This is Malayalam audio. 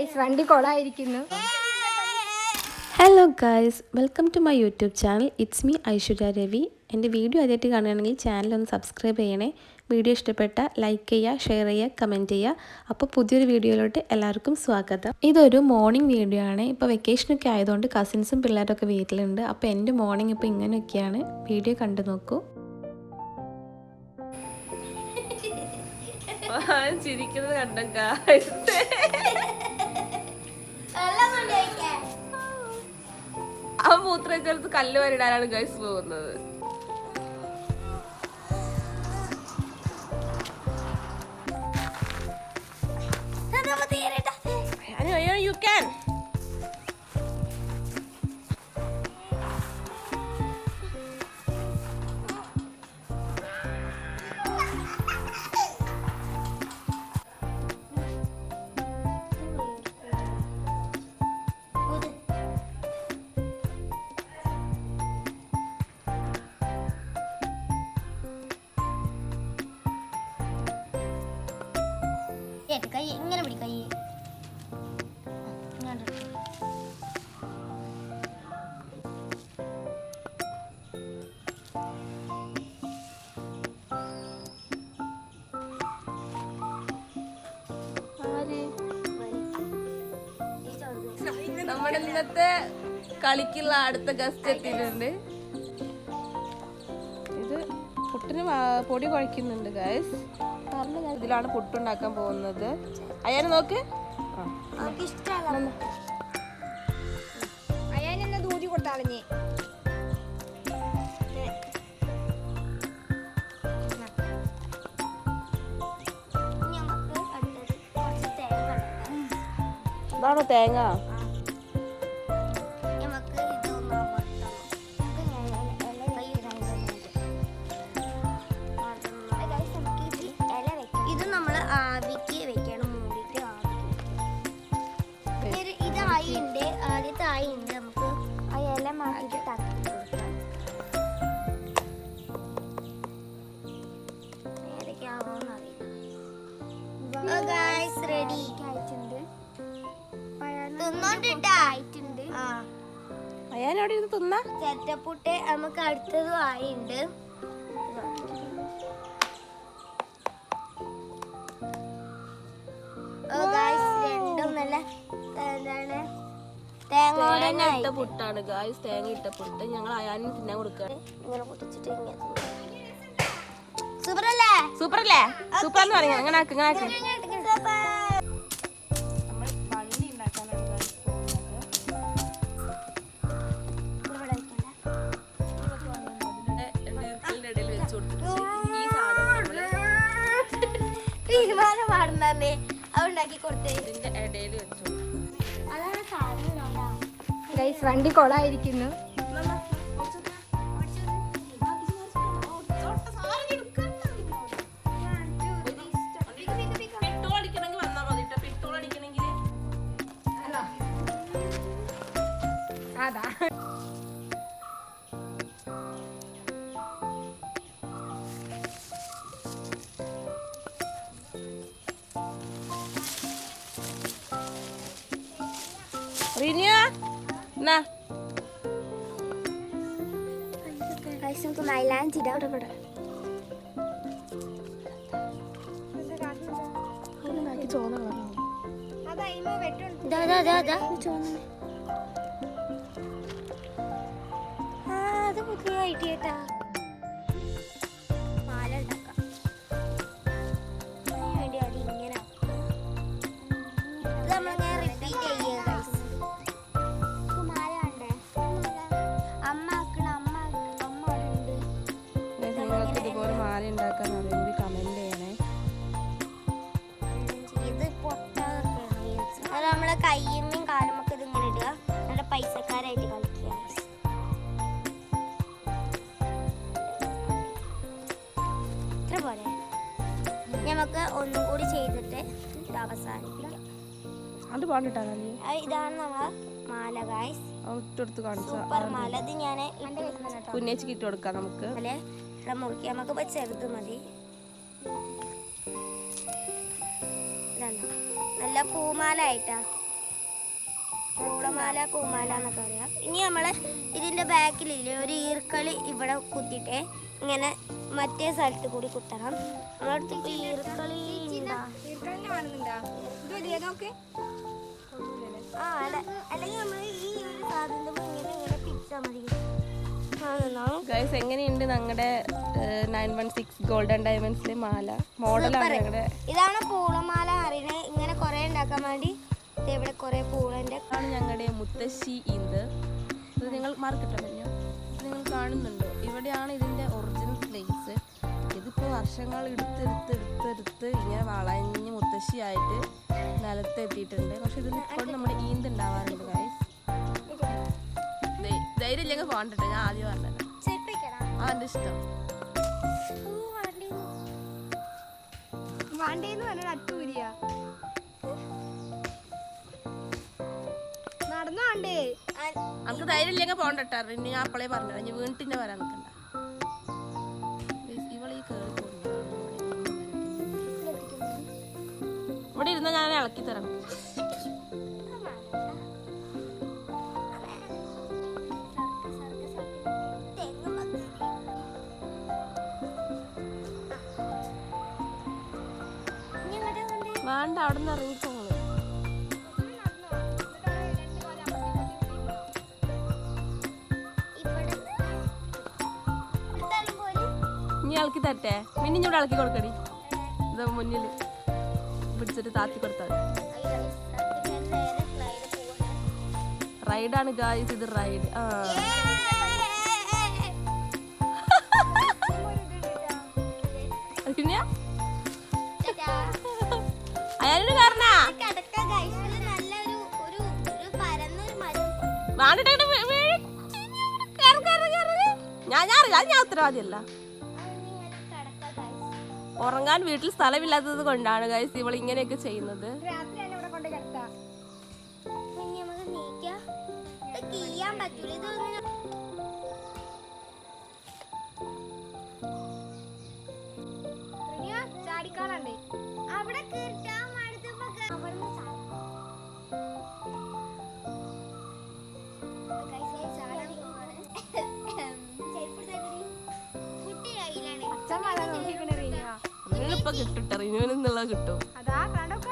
ഗൈസ് വണ്ടി കൊളായിരിക്കുന്നു. Hello guys welcome to my YouTube channel it's me Aishwarya Ravi എന്റെ വീഡിയോ ആദ്യമായിട്ട് കാണുകയാണെങ്കിൽ ചാനൽ ഒന്ന് സബ്സ്ക്രൈബ് ചെയ്യണേ. വീഡിയോ ഇഷ്ടപ്പെട്ട ലൈക്ക് ചെയ്യുക ഷെയർ ചെയ്യുക കമന്റ് ചെയ്യുക. അപ്പോൾ പുതിയൊരു വീഡിയോയിലോട്ട് എല്ലാവർക്കും സ്വാഗതം. ഇതൊരു മോർണിംഗ് വീഡിയോ ആണ്. ഇപ്പോൾ വെക്കേഷനൊക്കെ ആയതുകൊണ്ട് കസിൻസും പിള്ളേരൊക്കെ വീട്ടിലുണ്ട്. അപ്പോൾ എന്റെ മോർണിംഗ് ഇപ്പോൾ ഇങ്ങനെയൊക്കെയാണ്. വീഡിയോ കണ്ടു നോക്കൂ. ചിരിക്കുന്നത് കണ്ടോ ആ മൂത്രച്ചെടുത്ത് കല്ല് വരിടാനാണ് ഗൈസ് പോകുന്നത്. യു ക്യാൻ കൈ ഇങ്ങനെ പിടി കൈ. നമ്മുടെ ഇന്നത്തെ കളിക്കുള്ള അടുത്ത ഗസ്റ്റ് എത്തിയിട്ടുണ്ട്. ഇത് പുട്ടിന് പൊടി കുഴക്കുന്നുണ്ട് ഞാൻ ഇതിലാണ് പുട്ടുണ്ടാക്കാൻ പോകുന്നത്. അയ്യാനെ നോക്ക്. ദൂരി കൊടുത്താളഞ്ഞേ ഇടണം. ഇതാണോ തേങ്ങ? ആയിട്ടുണ്ട് തിന്നാ? ചെറ്റപ്പുട്ട് നമുക്ക് അടുത്തതും ആയിണ്ട്. രണ്ടും നല്ല എന്താണ്? തേങ്ങ ഇട്ട പുട്ടാണ് ഗായ്സ് തേങ്ങ ഇട്ട പുട്ട്. ഞങ്ങൾ അയാനും തിന്നാൻ കൊടുക്കുകയാണ് ഇങ്ങനെ പൊട്ടിച്ചിട്ട് സൂപ്പറല്ലേ സൂപ്പർ അല്ലേ സൂപ്പർ എന്ന് പറയാം. അങ്ങനെ ആക്ക് അങ്ങനെ ആക്ക്. പാടുന്നേ അതുണ്ടാക്കി കൊടുത്തേ. ഇതിന്റെ ഇടയിൽ വെച്ചു. അതാണ് സാധനം വേണ്ട ഗൈസ് വണ്ടി കൊളായിരിക്കുന്നു. റിനിയ എന്നാ നമുക്ക് മൈലാഞ്ചി ഇടാം ഇവിടെ. ആ, അത് പുതിയ ഐഡിയ കേട്ടാ. നമ്മളെ ഒക്കെ കാലുമൊക്കെ ഇത് ഇങ്ങനെ ഇടുക. നല്ല പൈസക്കാരായിട്ട് കളിക്കുക. ഇത്ര പോലെ നമുക്ക് ഒന്നും കൂടി ചെയ്തിട്ട് ഇത് അവസാനിപ്പിക്കാം. അത് പാടിട്ടാ ഇതാണ് നമ്മളെ മാല ഗായ്സ് ഇട്ടെടുത്ത് സൂപ്പർ മാല. ഇത് ഞാൻ കുഞ്ഞേച്ചിക്ക് ഇട്ട് കൊടുക്കാം നമുക്ക്. അല്ലെ? ഇവിടെ മുറിക്കുക നമുക്ക് ഇപ്പൊ ചെറുത് മതി. നല്ല പൂമാല ആയിട്ടാ. പൂളമാല കൂമാല എന്നൊക്കെ പറയാം. ഇനി നമ്മൾ ഇതിന്റെ ബാക്കിലില്ലേ ഒരു ഈർക്കളി ഇവിടെ കുത്തിയിട്ട് ഇങ്ങനെ മറ്റേ സ്ഥലത്ത് കൂടി കുത്തണം. നമ്മളടുത്ത് ഈർക്കളി ആ അല്ല അല്ലെങ്കിൽ നമ്മൾ ഈ ഒരു ഇങ്ങനെ ഇങ്ങനെ പിടിച്ചാൽ മതി. ആ ഗൈസ് എങ്ങനെയുണ്ട് ഞങ്ങളുടെ നയൻ വൺ സിക്സ് ഗോൾഡൻ ഡയമണ്ട്സിലെ മാല? മോഡലാണ് ഞങ്ങളുടെ ഇതാണ് പൂളമാല അറിയണേ. ഇങ്ങനെ കുറെ ഉണ്ടാക്കാൻ വേണ്ടി ഇവിടെ കുറേ പൂളന്റെ ആണ് ഞങ്ങളുടെ മുത്തശ്ശി ഇത്. ഇത് നിങ്ങൾ മാർക്കിട്ടല്ലോ ഇത് നിങ്ങൾ കാണുന്നുണ്ടോ? ഇവിടെയാണ് ഇതിന്റെ ഒറിജിനൽ പ്ലേസ് ഇതിപ്പോൾ വർഷങ്ങൾ എടുത്തെടുത്ത് എടുത്തെടുത്ത് ഇങ്ങനെ വളഞ്ഞ് മുത്തശ്ശിയായിട്ട് നിലത്തെത്തിയിട്ടുണ്ട് പക്ഷെ ഇതിൽ ഇപ്പോൾ നമ്മുടെ ഈന്ത് ഉണ്ടാവാറുണ്ട് ഗൈസ് ധൈര്യം ഇല്ലെങ്കിൽ പോകണ്ടേ ഞാൻ ആദ്യം പറഞ്ഞത്. ആ അവന്റെ ഇഷ്ടം. വണ്ടേന്ന്. പറഞ്ഞ അറ്റൂരിയ വേണ്ടേ നമുക്ക് ധൈര്യം ഇല്ലെങ്കിൽ പോണ്ടട്ടാ ഇനി ഞാൻ അപ്പളേ പറഞ്ഞു ഇനി വീണ്ടിന്റെ വരാൻ നിൽക്കണ്ട. ഇവിടെ ഇരുന്ന ഞാൻ ഇളക്കി തരാം. വേണ്ട അവിടെ നിന്ന് ഇറങ്ങിക്കോളൂ ഇളക്കി തരട്ടെ. പിന്നെ ഇഞ്ഞൂടെ ഇളക്കി കൊടുക്കടി. ഇത് മുന്നിൽ പിടിച്ചിട്ട് താത്തി കൊടുത്താൽ റൈഡാണ് ഗായ്സ് ഇത് റൈഡ്. ആ. പിന്നെ അയാളൊരു കാരണാ? ഞാൻ ഉത്തരവാദിയല്ല. ഉറങ്ങാൻ വീട്ടിൽ സ്ഥലമില്ലാത്തത് കൊണ്ടാണ് ഗൈസ് ഇവൾ ഇങ്ങനെയൊക്കെ ചെയ്യുന്നത്. ചാടിക്കാളുണ്ട് അവിടെ കിട്ടാൻ. അച്ഛൻ ഇപ്പൊ കിട്ടും റിന്യൂവൽ എന്നുള്ളത് കിട്ടും. അതാ കണ്ടോക്ക